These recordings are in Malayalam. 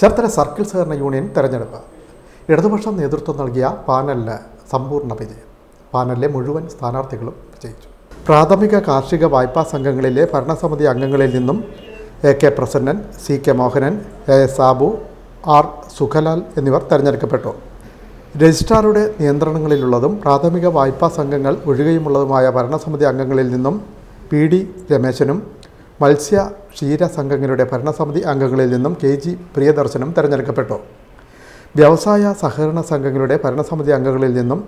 ചേർത്തല സർക്കിൾ സഹകരണ യൂണിയൻ തെരഞ്ഞെടുപ്പ്. ഇടതുപക്ഷം നേതൃത്വം നൽകിയ പാനലിന് സമ്പൂർണ വിജയം. പാനലിലെ മുഴുവൻ സ്ഥാനാർത്ഥികളും വിജയിച്ചു. പ്രാഥമിക കാർഷിക വായ്പാ സംഘങ്ങളിലെ ഭരണസമിതി അംഗങ്ങളിൽ നിന്നും A K Prasannan C K Mohanan A S Sabu R Sukhlal എന്നിവർ തെരഞ്ഞെടുക്കപ്പെട്ടു. രജിസ്ട്രാറുടെ നിയന്ത്രണങ്ങളിലുള്ളതും പ്രാഥമിക വായ്പാ സംഘങ്ങൾ ഒഴികെയുമുള്ളതുമായ ഭരണസമിതി അംഗങ്ങളിൽ നിന്നും പി ഡി രമേശനും മത്സ്യ ക്ഷീര സംഘങ്ങളുടെ ഭരണസമിതി അംഗങ്ങളിൽ നിന്നും കെ ജി പ്രിയദർശനും തെരഞ്ഞെടുക്കപ്പെട്ടു. വ്യവസായ സഹകരണ സംഘങ്ങളുടെ ഭരണസമിതി അംഗങ്ങളിൽ നിന്നും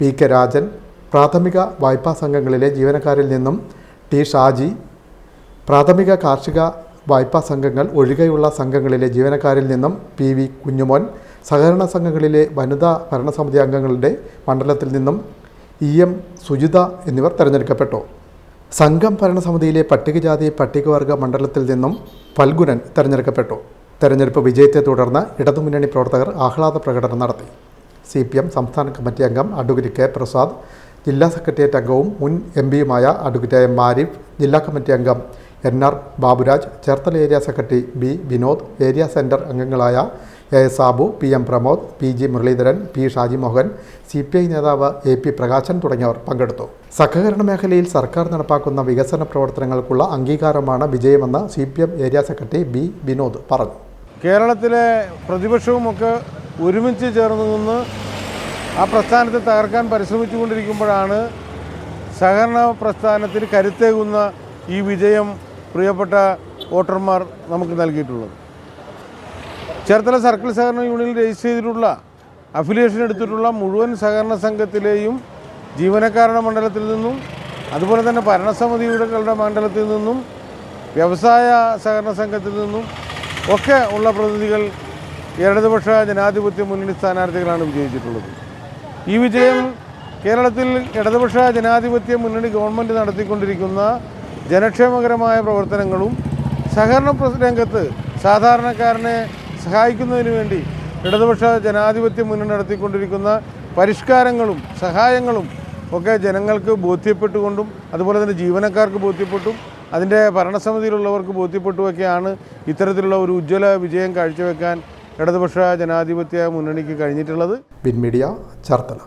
പി കെ രാജൻ പ്രാഥമിക വായ്പാ സംഘങ്ങളിലെ ജീവനക്കാരിൽ നിന്നും ടി ഷാജി പ്രാഥമിക കാർഷിക വായ്പാ സംഘങ്ങൾ ഒഴികെയുള്ള സംഘങ്ങളിലെ ജീവനക്കാരിൽ നിന്നും പി വി കുഞ്ഞുമോൻ സഹകരണ സംഘങ്ങളിലെ വനിതാ ഭരണസമിതി അംഗങ്ങളുടെ മണ്ഡലത്തിൽ നിന്നും ഇ എം സുജിത എന്നിവർ തെരഞ്ഞെടുക്കപ്പെട്ടു. സംഘം ഭരണസമിതിയിലെ പട്ടികജാതി പട്ടികവർഗ മണ്ഡലത്തിൽ നിന്നും ഫൽഗുനൻ തെരഞ്ഞെടുക്കപ്പെട്ടു. തെരഞ്ഞെടുപ്പ് വിജയത്തെ തുടർന്ന് ഇടതുമുന്നണി പ്രവർത്തകർ ആഹ്ലാദ പ്രകടനം നടത്തി. സി പി എം സംസ്ഥാന കമ്മിറ്റി അംഗം അഡ്വക്കേറ്റ് കെ പ്രസാദ് ജില്ലാ സെക്രട്ടേറിയറ്റ് അംഗവും മുൻ എം പിയുമായ അഡ്വക്കേറ്റ് എം ജില്ലാ കമ്മിറ്റി അംഗം N R Baburaj Cherthala area secretary B Vinod area centre അംഗങ്ങളായ A S Sabu P M Pramod P G Muraleedharan P Shaji Mohan C P I നേതാവ് എ പി പ്രകാശൻ തുടങ്ങിയവർ പങ്കെടുത്തു. സഹകരണ മേഖലയിൽ സർക്കാർ നടപ്പാക്കുന്ന വികസന പ്രവർത്തനങ്ങൾക്കുള്ള അംഗീകാരമാണ് വിജയമെന്ന് C P M area secretary B Vinod പറഞ്ഞു. കേരളത്തിലെ പ്രതിപക്ഷവും ഒക്കെ ഒരുമിച്ച് ചേർന്ന് നിന്ന് ആ പ്രസ്ഥാനത്തെ തകർക്കാൻ പരിശ്രമിച്ചുകൊണ്ടിരിക്കുമ്പോഴാണ് സഹകരണ പ്രസ്ഥാനത്തിന് കരുത്തേകുന്ന ഈ വിജയം പ്രിയപ്പെട്ട വോട്ടർമാർ നമുക്ക് നൽകിയിട്ടുള്ളത്. ചേർത്തല സർക്കിൾ സഹകരണ യൂണിയനിൽ രജിസ്റ്റർ ചെയ്തിട്ടുള്ള അഫിലിയേഷൻ എടുത്തിട്ടുള്ള മുഴുവൻ സഹകരണ സംഘത്തിലെയും ജീവനക്കാരുടെ മണ്ഡലത്തിൽ നിന്നും അതുപോലെ തന്നെ ഭരണസമിതിയുടെ മണ്ഡലത്തിൽ നിന്നും വ്യവസായ സഹകരണ സംഘത്തിൽ നിന്നും ഒക്കെ ഉള്ള പ്രതിനിധികൾ ഇടതുപക്ഷ ജനാധിപത്യ മുന്നണി സ്ഥാനാർത്ഥികളാണ് വിജയിച്ചിട്ടുള്ളത്. ഈ വിജയം കേരളത്തിൽ ഇടതുപക്ഷ ജനാധിപത്യ മുന്നണി ഗവൺമെന്റ് നടത്തിക്കൊണ്ടിരിക്കുന്ന ജനക്ഷേമകരമായ പ്രവർത്തനങ്ങളും സഹകരണ രംഗത്ത് സാധാരണക്കാരനെ സഹായിക്കുന്നതിന് വേണ്ടി ഇടതുപക്ഷ ജനാധിപത്യ മുന്നണി നടത്തിക്കൊണ്ടിരിക്കുന്ന പരിഷ്കാരങ്ങളും സഹായങ്ങളും ഒക്കെ ജനങ്ങൾക്ക് ബോധ്യപ്പെട്ടുകൊണ്ടും അതുപോലെ തന്നെ ജീവനക്കാർക്ക് ബോധ്യപ്പെട്ടും അതിന്റെ ഭരണസമിതിയിലുള്ളവർക്ക് ബോധ്യപ്പെട്ടുമൊക്കെയാണ് ഇത്തരത്തിലുള്ള ഒരു ഉജ്ജ്വല വിജയം കാഴ്ചവെക്കാൻ ഇടതുപക്ഷ ജനാധിപത്യ മുന്നണിക്ക് കഴിഞ്ഞിട്ടുള്ളത്. മീഡിയ ചേർത്തല.